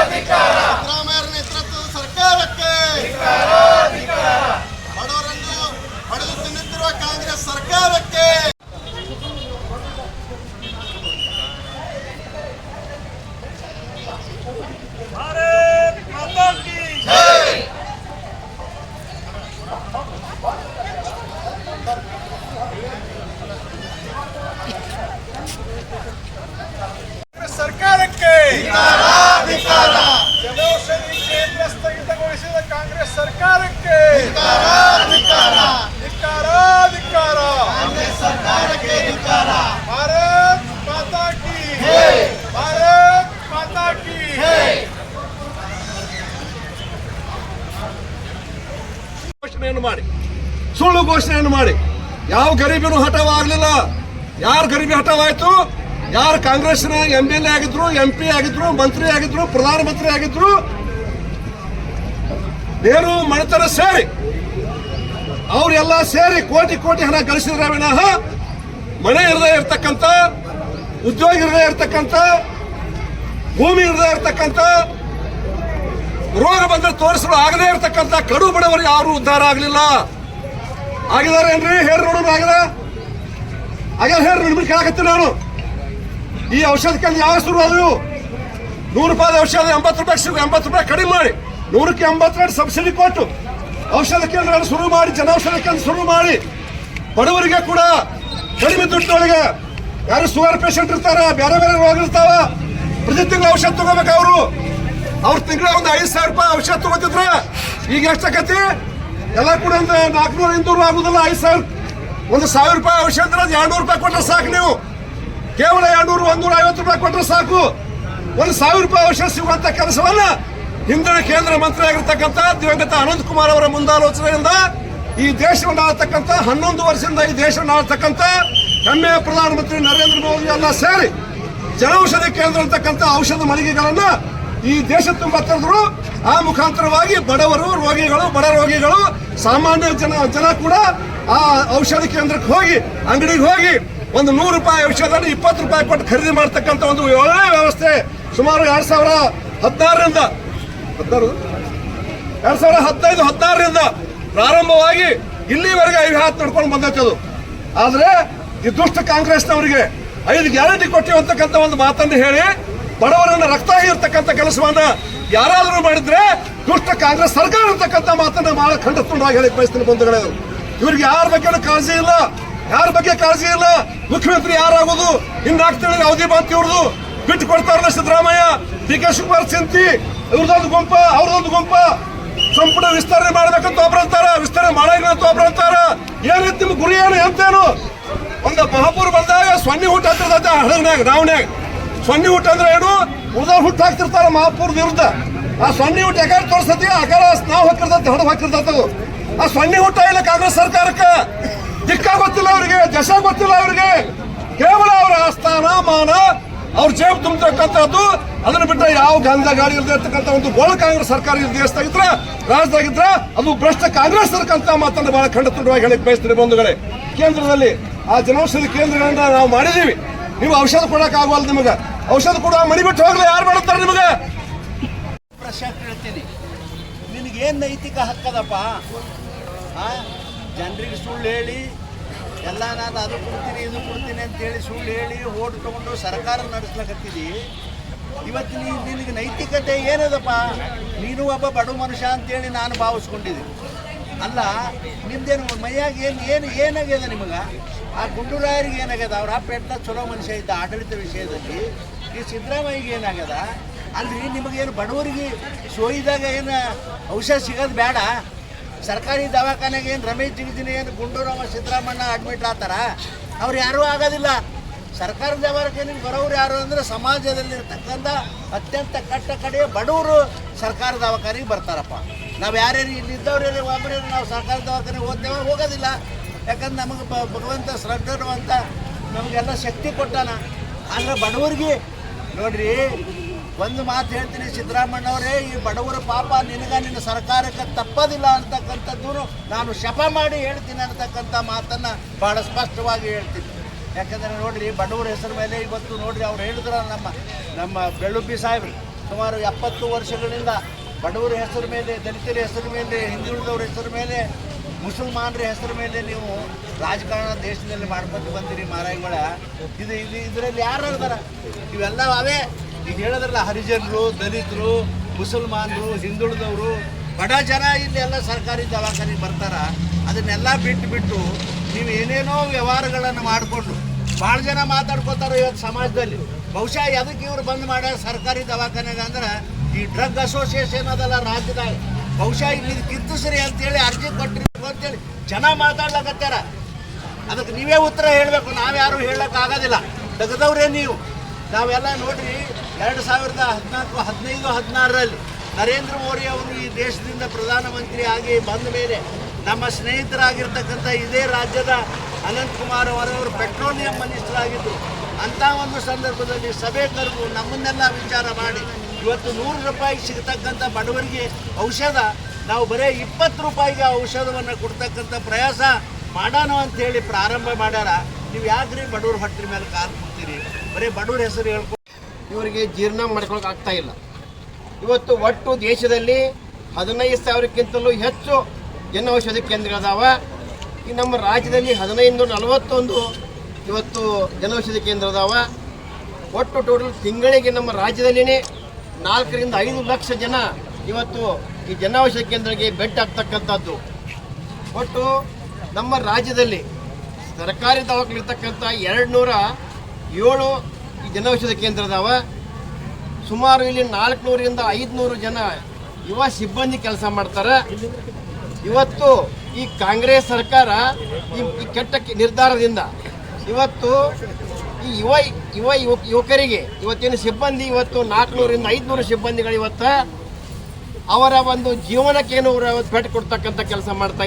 ಸಿದ್ದರಾಮಯ್ಯ ನೇತೃತ್ವದ ಸರ್ಕಾರಕ್ಕೆ ಬಡವರನ್ನು ಹೊಡೆದು ತಿನ್ನುತ್ತಿರುವ ಕಾಂಗ್ರೆಸ್ ಸರ್ಕಾರಕ್ಕೆ Thank you. ಸುಳ್ಳು ಘೋಷಣೆಯನ್ನು ಮಾಡಿ. ಯಾವ ಗರೀಬಿನೂ ಹಠವಾಗಲಿಲ್ಲ. ಯಾರು ಗರೀಬಿ ಹಠವಾಯಿತು? ಯಾರು ಕಾಂಗ್ರೆಸ್ನ ಎಂ ಎಲ್ ಎ ಆಗಿದ್ರು ಎಂ ಪಿ ಆಗಿದ್ರು, ಮಂತ್ರಿ ಆಗಿದ್ರು, ಪ್ರಧಾನಮಂತ್ರಿ ಆಗಿದ್ರು? ನೇರು ಮಣಿತರ ಸೇರಿ. ಅವರೆಲ್ಲ ಸೇರಿ ಕೋಟಿ ಕೋಟಿ ಹಣ ಗಳಿಸಿದ್ರೆ ವಿನಃ ಮನೆ ಇರದೇ ಇರ್ತಕ್ಕಂಥ, ಉದ್ಯೋಗ ಇರದೇ ಇರ್ತಕ್ಕಂಥ, ಭೂಮಿ ಇರದೇ ಇರ್ತಕ್ಕಂಥ, ರೋಗ ಬಂದ್ರೆ ತೋರಿಸಲು ಆಗದೇ ಇರತಕ್ಕಂತ ಕಡು ಬಡವರು ಯಾರು ಉದ್ಧಾರ ಆಗಲಿಲ್ಲ. ಆಗಿದಾರೆ ಏನ್ರಿ? ಹೇಳಿ ನೋಡೋಣ ಆಗದ ಆಗ್ಯಾರ ಹೇಳ್ರಿ ನಿಮ್ಗೆ ಕೇಳಕತ್ತೀನಿ ನಾನು. ಈ ಔಷಧಕ್ಕೆ ಯಾವ ಶುರು ಆದವು ನೂರು ರೂಪಾಯಿ ಔಷಧ, ಎಂಬತ್ತು ರೂಪಾಯಿ ಸಿಗು ಎಂಬತ್ತು ರೂಪಾಯಿ ಕಡಿಮೆ ಮಾಡಿ. ನೂರಕ್ಕೆ ಎಂಬತ್ತೆರಡು ಸಬ್ಸಿಡಿ ಕೊಟ್ಟು ಔಷಧ ಕೇಂದ್ರಗಳನ್ನು ಶುರು ಮಾಡಿ ಜನೌಷಧ ಕೇಂದ್ರ ಶುರು ಮಾಡಿ. ಬಡವರಿಗೆ ಕೂಡ ಕಡಿಮೆ ದುಡ್ಡೊಳಗೆ ಯಾರು ಶುಗರ್ ಪೇಷಂಟ್ ಇರ್ತಾರ, ಬೇರೆ ಬೇರೆ ರೋಗ ಇರ್ತಾವ? ಪ್ರತಿ ತಿಂಗಳು ಔಷಧ ತಗೋಬೇಕು ಅವರು. ಅವ್ರ ತಿಂಗಳ ಒಂದು ಐದು ಸಾವಿರ ರೂಪಾಯಿ ಔಷಧ ತಗೋತಿದ್ರ ಈಗ ಎಷ್ಟಾಕತಿ ಎಲ್ಲ ಕೂಡ ಒಂದು ನಾಲ್ಕುನೂರ, ಐನೂರು ಆಗುದಿಲ್ಲ, ಐದು ಸಾವಿರ. ಒಂದು ಸಾವಿರ ರೂಪಾಯಿ ಅವಶ್ಯ ಅಂದ್ರೆ ಅದು ಎರಡ್ನೂರು ರೂಪಾಯಿ ಕೊಟ್ಟರೆ ಸಾಕು ನೀವು. ಕೇವಲ ಎರಡ್ನೂರು ಒಂದೂರ ಐವತ್ತು ರೂಪಾಯಿ ಕೊಟ್ಟರೆ ಸಾಕು. ಒಂದು ಸಾವಿರ ರೂಪಾಯಿ ಅವಶ್ಯ ಸಿಗುವಂತ ಕೆಲಸವನ್ನ ಹಿಂದಿನ ಕೇಂದ್ರ ಮಂತ್ರಿ ಆಗಿರ್ತಕ್ಕಂಥ ದಿವಂಗತ ಅನಂತ್ ಕುಮಾರ್ ಅವರ ಮುಂದಾಲೋಚನೆಯಿಂದ ಈ ದೇಶವನ್ನು ಆಳ್ತಕ್ಕಂಥ ಹನ್ನೊಂದು ವರ್ಷದಿಂದ ಈ ದೇಶವನ್ನು ಆಳ್ತಕ್ಕಂಥ ಹೆಮ್ಮೆಯ ಪ್ರಧಾನಮಂತ್ರಿ ನರೇಂದ್ರ ಮೋದಿ ಎಲ್ಲ ಸೇರಿ ಜನೌಷಧಿ ಕೇಂದ್ರ ಅಂತಕ್ಕಂಥ ಔಷಧ ಮಳಿಗೆಗಳನ್ನ ಈ ದೇಶ ತುಂಬ ತೆರೆದ್ರು ಆ ಮುಖಾಂತರವಾಗಿ ಬಡವರು, ರೋಗಿಗಳು, ಬಡ ರೋಗಿಗಳು, ಸಾಮಾನ್ಯ ಜನ ಜನ ಕೂಡ ಆ ಔಷಧ ಕೇಂದ್ರಕ್ಕೆ ಹೋಗಿ, ಅಂಗಡಿಗೆ ಹೋಗಿ ಒಂದು ನೂರು ರೂಪಾಯಿ ಔಷಧ ಇಪ್ಪತ್ತು ರೂಪಾಯಿ ಕೊಟ್ಟು ಖರೀದಿ ಮಾಡ್ತಕ್ಕಂಥ ಒಂದು ಒಳ್ಳೆಯ ವ್ಯವಸ್ಥೆ ಸುಮಾರು ಎರಡು ಸಾವಿರ ಹದಿನಾರರಿಂದ. ಹದಿನಾರು? ಎರಡು ಸಾವಿರ ಹದಿನೈದು, ಹದಿನಾರರಿಂದ ಪ್ರಾರಂಭವಾಗಿ ಇಲ್ಲಿವರೆಗೆ ಐದು ಹಾತ್ ನಡ್ಕೊಂಡು ಅದು. ಆದ್ರೆ ಈ ದುಷ್ಟ ಕಾಂಗ್ರೆಸ್ನವರಿಗೆ ಐದು ಗ್ಯಾರಂಟಿ ಕೊಟ್ಟಿವಿ ಅಂತಕ್ಕಂಥ ಒಂದು ಮಾತನ್ನು ಹೇಳಿ ಬಡವರನ್ನ ರಕ್ತ ಇರ್ತಕ್ಕಂಥ ಕೆಲಸವನ್ನ ಯಾರಾದರೂ ಮಾಡಿದ್ರೆ ದುಷ್ಟ ಕಾಂಗ್ರೆಸ್ ಸರ್ಕಾರ ಇರ್ತಕ್ಕಂಥ ಮಾತನ್ನ ಬಹಳ ಖಂಡಿತವಾಗಿ ಹೇಳಿ ಬಯಸ್ತೀನಿ ಬಂಧುಗಳೇ. ಇವ್ರಿಗೆ ಯಾರ ಬಗ್ಗೆ ಕಾಳಜಿ ಇಲ್ಲ. ಯಾರ ಬಗ್ಗೆ ಕಾಳಜಿ ಇಲ್ಲ? ಮುಖ್ಯಮಂತ್ರಿ ಯಾರಾಗೋದು? ಇನ್ನು ಆಗ್ತಿದ್ರೆ ಅವಧಿ ಬಂತು ಇವ್ರದು ಬಿಟ್ಟು ಕೊಡ್ತಾರಲ್ಲ ಸಿದ್ದರಾಮಯ್ಯ? ಡಿ ಕೆ ಶಿವಕುಮಾರ್ ಚಿಂತಿ ಇವ್ರದೊಂದು ಗುಂಪ ಅವ್ರದೊಂದು ಗುಂಪ. ಸಂಪುಟ ವಿಸ್ತರಣೆ ಮಾಡ್ಬೇಕಂತ ಒಬ್ರು ಅಂತಾರ. ವಿಸ್ತರಣೆ ಮಾಡಿಲ್ಲ ಅಂತ ಒಬ್ರು ಅಂತಾರ. ಏನಿತ್ತು ನಿಮ್ ಗುರಿ ಏನು? ಎಂತೇನು? ಒಂದು ಮಹಾಪುರ್ ಬಂದಾಗ ಸೊನ್ನೆ ಊಟ ಹತ್ತಿರದ ಹಡಗ್ನಾಗ ನಾವ್ನ್ಯಾಗ ಸೊನ್ನೆ ಊಟ ಅಂದ್ರೆ ಏನು? ಉಳ್ದವ್ರು ಹುಟ್ಟು ಹಾಕ್ತಿರ್ತಾರೆ ಮಹಾಪುರ ವಿರುದ್ಧ. ಆ ಸೊನ್ನೆ ಹುಟ್ಟು ಯಾಕಾರ ತೋರಿಸ್ತತಿ ಆಕಾರ ನಾವು ಹಾಕಿರ್ತದ ಹೊಡೆದು ಹಾಕಿರ್ತದ ಆ ಸೊನ್ನೆ ಊಟ ಇಲ್ಲ ಕಾಂಗ್ರೆಸ್ ಸರ್ಕಾರಕ್ಕೆ? ದಿಕ್ಕ ಗೊತ್ತಿಲ್ಲ ಅವರಿಗೆ ದಶ ಗೊತ್ತಿಲ್ಲ ಅವರಿಗೆ ಕೇವಲ ಅವರ ಆಸ್ಥಾನ, ಮಾನ, ಅವ್ರ ಜೇಬು ತುಂಬತಕ್ಕಂಥದ್ದು, ಅದನ್ನ ಬಿಟ್ಟರೆ ಯಾವ ಗಂಧ ಗಾಡಿ ಇರ್ತಕ್ಕಂಥ ಒಂದು ಗೋಳ ಕಾಂಗ್ರೆಸ್ ಸರ್ಕಾರ ದೇಶದಾಗಿದ್ರ ರಾಜ್ಯದಾಗಿದ್ರ ಅದು ಭ್ರಷ್ಟ ಕಾಂಗ್ರೆಸ್ ಸರ್ಕಂತ ಮಾತನ್ನು ಬಹಳ ಖಂಡಿತವಾಗಿ ಹೇಳಕ್ ಬಯಸ್ತೀನಿ ಬಂಧುಗಳೇ. ಕೇಂದ್ರದಲ್ಲಿ ಆ ಜನೌಷಧಿ ಕೇಂದ್ರಗಳನ್ನ ನಾವು ಮಾಡಿದೀವಿ ನೀವು ಔಷಧ ಕೊಡಕ್ ಆಗವಲ್ಲ ನಿಮಗೆ. ಔಷಧ ಕೊಡುವ ಮಣಿ ಬಿಟ್ಟು ಹೋಗ್ಲಿ, ಯಾರು ಮಾಡುತ್ತಾರೆ ನಿಮಗೆ? ಪ್ರಶ್ನೆ ಕೇಳ್ತೀನಿ ನಿನಗೇನು ನೈತಿಕ ಹಕ್ಕದಪ್ಪ? ಜನರಿಗೆ ಸುಳ್ಳು ಹೇಳಿ ಎಲ್ಲ ನಾನು ಅದು ಕೊಡ್ತೀನಿ, ಇದು ಕೊಡ್ತೀನಿ ಅಂತೇಳಿ ಸುಳ್ಳು ಹೇಳಿ ಓಟ್ ತಗೊಂಡು ಸರ್ಕಾರ ನಡೆಸ್ಲಕತ್ತಿದಿ ಇವತ್ತು ನೀನು ನಿನಗೆ ನೈತಿಕತೆ ಏನದಪ್ಪ? ನೀನು ಒಬ್ಬ ಬಡ ಮನುಷ್ಯ ಅಂತೇಳಿ ನಾನು ಭಾವಿಸ್ಕೊಂಡಿದ್ದೀನಿ. ಅಲ್ಲ ನಿಮ್ದೇನು ಮೈಯಾಗ ಏನು ಏನು ಏನಾಗ್ಯದ ನಿಮಗೆ? ಆ ಗುಂಡೂರಾಯರಿಗೆ ಏನಾಗ್ಯದ? ಅವ್ರ ಆ ಪ್ರಯತ್ನ ಚಲೋ ಮನುಷ್ಯ ಇದ್ದ ಆಡಳಿತ ವಿಷಯದಲ್ಲಿ, ಈ ಸಿದ್ದರಾಮಯ್ಯಗೆ ಏನಾಗ್ಯದ? ಅಲ್ರಿ, ನಿಮಗೇನು ಬಡವರಿಗೆ ಸೋಯಿದಾಗ ಏನು ಔಷಧ ಸಿಗೋದು ಬೇಡ? ಸರ್ಕಾರಿ ದವಾಖಾನೆಗೆ ಏನು ರಮೇಶ್ ಜಿಗಜಿನ ಏನು ಗುಂಡೂರಾವ ಸಿದ್ದರಾಮಣ್ಣ ಅಡ್ಮಿಟ್ ಆತಾರ? ಅವ್ರು ಯಾರೂ ಆಗೋದಿಲ್ಲ. ಸರ್ಕಾರಿ ನಿಮ್ಗೆ ಬರೋರು ಯಾರು ಅಂದರೆ ಸಮಾಜದಲ್ಲಿರ್ತಕ್ಕಂಥ ಅತ್ಯಂತ ಕಟ್ಟ ಕಡೆಯ ಬಡವರು ಸರ್ಕಾರದ ಅವಕಾರಿಗೆ ಬರ್ತಾರಪ್ಪ. ನಾವು ಯಾರ್ಯಾರು ಇಲ್ಲಿದ್ದವ್ರು ಒಬ್ಬರೇ ನಾವು ಸರ್ಕಾರದ ದವಾಖಾನೆಗೆ ಹೋಗ್ತೇವೆ ಹೋಗೋದಿಲ್ಲ. ಯಾಕಂದ್ರೆ ನಮಗೆ ಭಗವಂತ ಅಂತ ನಮಗೆಲ್ಲ ಶಕ್ತಿ ಕೊಟ್ಟಾನ. ಆದರೆ ಬಡವರಿಗೆ ನೋಡ್ರಿ, ಒಂದು ಮಾತು ಹೇಳ್ತೀನಿ ಸಿದ್ದರಾಮಣ್ಣವರೇ ಈ ಬಡವರ ಪಾಪ ನಿನಗ ನಿನ್ನ ಸರ್ಕಾರಕ್ಕೆ ತಪ್ಪೋದಿಲ್ಲ ಅಂತಕ್ಕಂಥದ್ದು ನಾನು ಶಪ ಮಾಡಿ ಹೇಳ್ತೀನಿ ಅಂತಕ್ಕಂಥ ಮಾತನ್ನು ಭಾಳ ಸ್ಪಷ್ಟವಾಗಿ ಹೇಳ್ತೀನಿ. ಯಾಕಂದರೆ ನೋಡಿರಿ, ಬಡವರ ಹೆಸರು ಮೇಲೆ ಇವತ್ತು ನೋಡಿರಿ ಅವ್ರು ಹೇಳಿದ್ರ ನಮ್ಮ ನಮ್ಮ ಬೆಳ್ಳುಬ್ಬಿ ಸಾಹೇಬ್ರು, ಸುಮಾರು ಎಪ್ಪತ್ತು ವರ್ಷಗಳಿಂದ ಬಡವರ ಹೆಸರು ಮೇಲೆ, ದಲಿತರ ಹೆಸರು ಮೇಲೆ, ಹಿಂದುಳಿದವ್ರ ಹೆಸರು ಮೇಲೆ, ಮುಸಲ್ಮಾನರ ಹೆಸರು ಮೇಲೆ ನೀವು ರಾಜಕಾರಣ ದೇಶದಲ್ಲಿ ಮಾಡ್ಕೊಂಡು ಬಂದಿರಿ ಮಾರಾಯಗಳ. ಇದು ಇದು, ಇದರಲ್ಲಿ ಯಾರು ಇದಾರ ಇವೆಲ್ಲ ಅವೇ. ಈಗ ಹೇಳಿದ್ರಲ್ಲ, ಹರಿಜನರು, ದಲಿತರು, ಮುಸಲ್ಮಾನರು, ಹಿಂದುಳಿದವರು, ಬಡ ಜನ ಇಲ್ಲಿ ಎಲ್ಲ ಸರ್ಕಾರಿ ದವಾಖಾನೆಗೆ ಬರ್ತಾರ. ಅದನ್ನೆಲ್ಲ ಬಿಟ್ಟು ಬಿಟ್ಟು ನೀವು ಏನೇನೋ ವ್ಯವಹಾರಗಳನ್ನು ಮಾಡಿಕೊಂಡು ಭಾಳ ಜನ ಮಾತಾಡ್ಕೋತಾರೆ ಇವತ್ತು ಸಮಾಜದಲ್ಲಿ. ಬಹುಶಃ ಎದಕ್ಕೆ ಇವ್ರು ಬಂದ್ ಮಾಡ್ಯಾರ ಸರ್ಕಾರಿ ದವಾಖಾನೆಗೆ ಅಂದ್ರೆ ಈ ಡ್ರಗ್ ಅಸೋಸಿಯೇಷನ್ ಅದಲ್ಲ ರಾಜ್ಯದಾಗ. ಬಹುಶಃ ಇಲ್ಲಿ ಕಿತ್ತಿಸ್ರಿ ಅಂತೇಳಿ ಅರ್ಜಿ ಕೊಟ್ಟಿರಿ ಅಂತೇಳಿ ಜನ ಮಾತಾಡ್ಲಕತ್ತಾರ ಅದಕ್ಕೆ ನೀವೇ ಉತ್ತರ ಹೇಳಬೇಕು ನಾವ್ಯಾರು ಆಗೋದಿಲ್ಲ ತೆಗೆದವ್ರೇ ನೀವು. ನಾವೆಲ್ಲ ನೋಡ್ರಿ, ಎರಡು ಸಾವಿರದ ಹದಿನಾಲ್ಕು, ಹದಿನೈದು, ಹದಿನಾರರಲ್ಲಿ ನರೇಂದ್ರ ಮೋದಿ ಅವರು ಈ ದೇಶದಿಂದ ಪ್ರಧಾನಮಂತ್ರಿ ಆಗಿ ಬಂದ ಮೇಲೆ ನಮ್ಮ ಸ್ನೇಹಿತರಾಗಿರ್ತಕ್ಕಂಥ ಇದೇ ರಾಜ್ಯದ ಅನಂತ್ ಕುಮಾರ್ ಅವರವರು ಪೆಟ್ರೋಲಿಯಂ ಮಿನಿಸ್ಟರ್ ಅಂಥ ಒಂದು ಸಂದರ್ಭದಲ್ಲಿ ಸಭೆ ಕರೆದು ನಮ್ಮನ್ನೆಲ್ಲ ವಿಚಾರ ಮಾಡಿ, ಇವತ್ತು ನೂರು ರೂಪಾಯಿ ಸಿಗತಕ್ಕಂಥ ಬಡವರಿಗೆ ಔಷಧ, ನಾವು ಬರೀ ಇಪ್ಪತ್ತು ರೂಪಾಯಿಗೆ ಔಷಧವನ್ನು ಕೊಡ್ತಕ್ಕಂಥ ಪ್ರಯಾಸ ಮಾಡೋಣ ಅಂತೇಳಿ ಪ್ರಾರಂಭ ಮಾಡ್ಯಾರ. ನೀವು ಯಾಕ್ರಿ ಬಡವ್ರ ಹೊಟ್ಟೆ ಮೇಲೆ ಕಾಲು ಕೊಡ್ತೀರಿ ಬರೀ ಬಡವ್ರ ಹೆಸರು ಹೇಳ್ಕೊಂಡು ಇವರಿಗೆ ಜೀರ್ಣ ಮಾಡ್ಕೊಳಕ್ಕೆ ಆಗ್ತಾ ಇಲ್ಲ. ಇವತ್ತು ಒಟ್ಟು ದೇಶದಲ್ಲಿ ಹದಿನೈದು ಸಾವಿರಕ್ಕಿಂತಲೂ ಹೆಚ್ಚು ಜನೌಷಧಿ ಕೇಂದ್ರಗಳದಾವ. ಈ ನಮ್ಮ ರಾಜ್ಯದಲ್ಲಿ ಹದಿನೈದು ನಲವತ್ತೊಂದು ಇವತ್ತು ಜನೌಷಧಿ ಕೇಂದ್ರ ಅದಾವ. ಒಟ್ಟು ಟೋಟಲ್ ತಿಂಗಳಿಗೆ ನಮ್ಮ ರಾಜ್ಯದಲ್ಲಿನೇ ನಾಲ್ಕರಿಂದ ಐದು ಲಕ್ಷ ಜನ ಇವತ್ತು ಈ ಜನೌಷಧಿ ಕೇಂದ್ರಕ್ಕೆ ಬೆಡ್ ಆಗ್ತಕ್ಕಂಥದ್ದು. ಒಟ್ಟು ನಮ್ಮ ರಾಜ್ಯದಲ್ಲಿ ಸರ್ಕಾರಿ ದವಾಖಾನಿರ್ತಕ್ಕಂಥ ಎರಡು ನೂರ ಏಳು ಈ ಜನೌಷಧಿ ಕೇಂದ್ರ ಅದಾವ. ಸುಮಾರು ಇಲ್ಲಿ ನಾಲ್ಕುನೂರಿಂದ ಐದುನೂರು ಜನ ಯುವ ಸಿಬ್ಬಂದಿ ಕೆಲಸ ಮಾಡ್ತಾರೆ. ಇವತ್ತು ಈ ಕಾಂಗ್ರೆಸ್ ಸರ್ಕಾರ ಈ ಕೆಟ್ಟ ನಿರ್ಧಾರದಿಂದ ಇವತ್ತು ಈ ಯುವ ಯುವ ಯುವಕ ಯುವಕರಿಗೆ ಇವತ್ತಿನ ಸಿಬ್ಬಂದಿ ಇವತ್ತು ನಾಲ್ಕುನೂರಿಂದ ಐದುನೂರು ಸಿಬ್ಬಂದಿಗಳು ಇವತ್ತು ಅವರ ಒಂದು ಜೀವನಕ್ಕೇನು ಅವರು ಪೆಟ್ಟು ಕೊಡ್ತಕ್ಕಂಥ ಕೆಲಸ ಮಾಡ್ತಾ